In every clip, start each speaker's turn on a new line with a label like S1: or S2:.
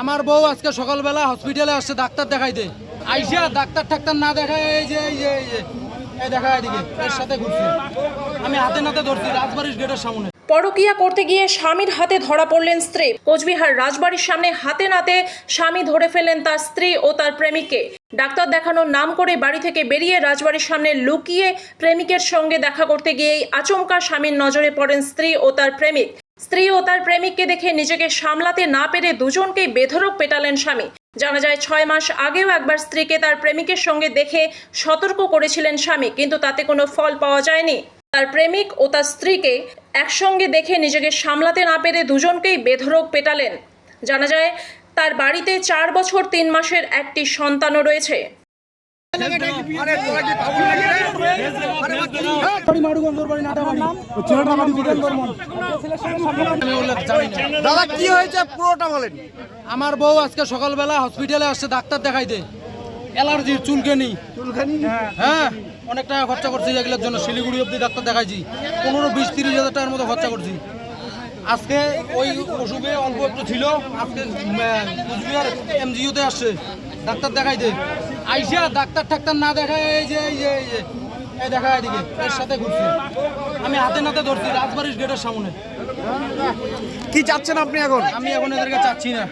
S1: আমার বউ আজকে সকালবেলা হসপিটালে আসছে, ডাক্তার দেখাইতে আইসা ডাক্তার টাক্তার না দেখায়, এই যে এই যে এই যে
S2: পরকিয়া করতে গিয়ে স্বামীর হাতে ধরা পড়লেন স্ত্রী। কোচবিহার রাজবাড়ির সামনে হাতে নাতে স্বামী ধরে ফেললেন তার স্ত্রী ও তার প্রেমিককে। ডাক্তার দেখানোর নাম করে বাড়ি থেকে বেরিয়ে রাজবাড়ির সামনে লুকিয়ে প্রেমিকের সঙ্গে দেখা করতে গিয়েই আচমকা স্বামীর নজরে পড়েন স্ত্রী ও তার প্রেমিক। স্ত্রী ও তার প্রেমিককে দেখে নিজেকে সামলাতে না পেরে দুজনকেই বেধরক পেটালেন স্বামী। জানা যায়, ছয় মাস আগেও একবার স্ত্রীকে তার প্রেমিকের সঙ্গে দেখে সতর্ক করেছিলেন স্বামী, কিন্তু তাতে কোনো ফল পাওয়া যায়নি। তার প্রেমিক ও তার স্ত্রীকে একসঙ্গে দেখে নিজেকে সামলাতে না পেরে দুজনকেই বেধরক পেটালেন। জানা যায়, তার বাড়িতে চার বছর তিন মাসের একটি সন্তানও রয়েছে
S1: বাড়ি মারুগঞ্জ ওর বাড়ি নাটাবাড়ি আমি ওগুলো জানি না
S3: দাদা কি হয়েছে? পুরোটা বলেন।
S1: আমার বউ আজকে সকালবেলা হসপিটালে আসছে ডাক্তার দেখাইতে অ্যালার্জির চুলকানি।
S3: চুলখানি
S1: হ্যাঁ অনেক টাকা খরচা করছি এগুলোর জন্য। শিলিগুড়ি অব্দি ডাক্তার দেখাইছি। পনেরো বিশ তিরিশ হাজার টাকার মতো খরচা করছি। আজকে ওই ওষুধে অল্প একটু ছিল। আজকে কুচবিহার এমজিওতে আসছে। ডাক্তার দেখাই দে আইসা ডাক্তার ঠাক্তার না দেখায় এই যে এই যে এই যে। এই দেখা এদিকে এর সাথে ঘুরছি। আমি হাতে নাতে ধরছি রাজবাড়ির গেটের সামনে।
S3: কি চাচ্ছেন আপনি এখন?
S1: আমি এখন এদেরকে চাচ্ছি না।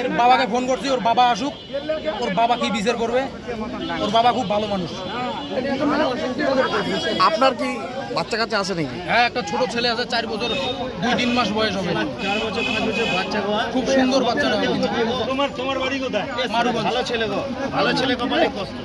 S1: এর বাবাকে ফোন করছি ওর বাবা আসুক। ওর বাবা কি বিচার করবে? ওর বাবা খুব ভালো মানুষ।
S3: আপনার কি বাচ্চা কাচ্চা আছে নাকি?
S1: হ্যাঁ একটা ছোট ছেলে আছে চার বছর দুই তিন মাস বয়স হবে। খুব সুন্দর বাচ্চা
S4: তোমার তোমার বাড়ি কোথায়? ভালো ছেলে গো ভালো ছেলে কপালে কষ্ট।